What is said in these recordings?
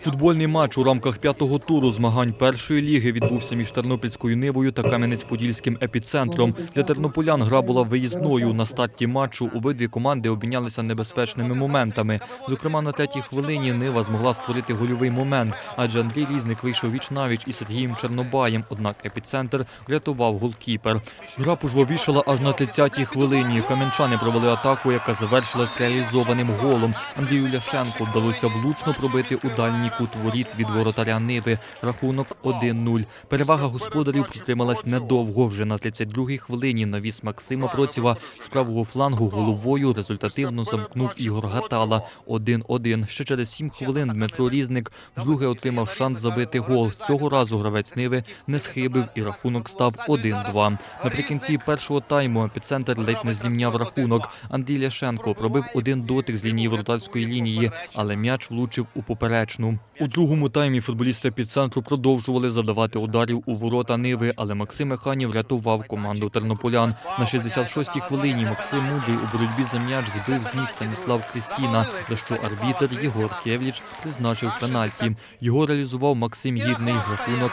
Футбольний матч у рамках п'ятого туру змагань першої ліги відбувся між Тернопільською Нивою та Кам'янець-Подільським епіцентром. Для тернополян гра була виїзною. На старті матчу обидві команди обмінялися небезпечними моментами. Зокрема, на третій хвилині Нива змогла створити гольовий момент, адже Андрій Різник вийшов віч навіч із Сергієм Чорнобаєм. Однак епіцентр врятував голкіпер. Гра пожвавішала аж на 30-й хвилині. Кам'янчани провели атаку, яка завершилась реалізованим голом. Андрію Ляшенко вдалося влучно пробити у дальній кут воріт від воротаря Ниви. Рахунок 1-0. Перевага господарів протрималась недовго. Вже на 32-й хвилині навіс Максима Процєва з правого флангу головою результативно замкнув Ігор Гатала 1-1. Ще через 7 хвилин Дмитро Різник вдруге отримав шанс забити гол. Цього разу гравець Ниви не схибив і рахунок став 1-2. Наприкінці першого тайму епіцентр ледь не зрівняв рахунок. Андрій Ляшенко пробив один дотик з лінії воротарської лінії, але м'яч влучив у поперечну. У другому таймі футболісти під центру продовжували завдавати ударів у ворота Ниви, але Максим Механів врятував команду тернополян. На 66-й хвилині Максим Мудрий у боротьбі за м'яч збив з ніг Станіслав Крістіна, за що арбітер Єгор Кевліч призначив пенальті. Його реалізував Максим Гірний, рахунок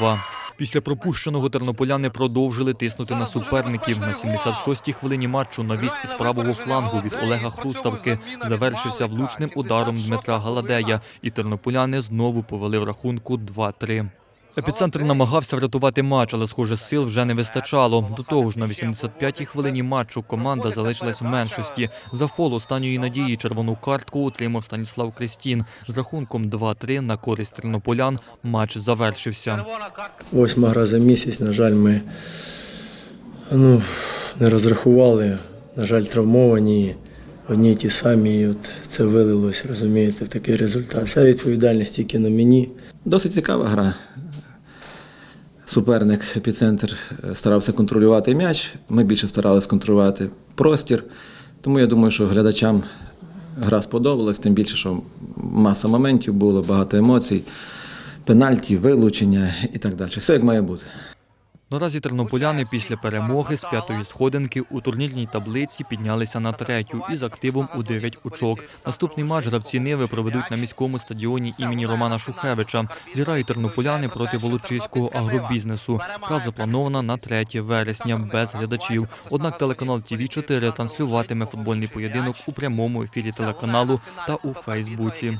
2-2. Після пропущеного тернополяни продовжили тиснути на суперників. На 76-й хвилині матчу навіс із правого флангу від Олега Хруставки завершився влучним ударом Дмитра Галадея, і тернополяни знову повели в рахунку 2-3. Епіцентр намагався врятувати матч, але, схоже, сил вже не вистачало. До того ж, на 85-й хвилині матчу команда залишилась в меншості. За фол останньої надії червону картку отримав Станіслав Крістін. З рахунком 2-3 на користь тернополян матч завершився. Восьма гра за місяць, на жаль, ми ну, не розрахували. На жаль, травмовані, одні й ті самі. І от це вилилось, розумієте, в такий результат. Вся відповідальність тільки на мені. Досить цікава гра. Суперник епіцентр е, старався контролювати м'яч. Ми більше старалися контролювати простір. Тому я думаю, що глядачам гра сподобалась, тим більше, що маса моментів було, багато емоцій, пенальті, вилучення і так далі. Все як має бути. Наразі тернополяни після перемоги з п'ятої сходинки у турнірній таблиці піднялися на третю із активом у 9 очок. Наступний матч гравці Ниви проведуть на міському стадіоні імені Романа Шухевича. Зіграють тернополяни проти волочиського агробізнесу. Гра запланована на 3 вересня без глядачів. Однак телеканал ТВ 4 транслюватиме футбольний поєдинок у прямому ефірі телеканалу та у Фейсбуці.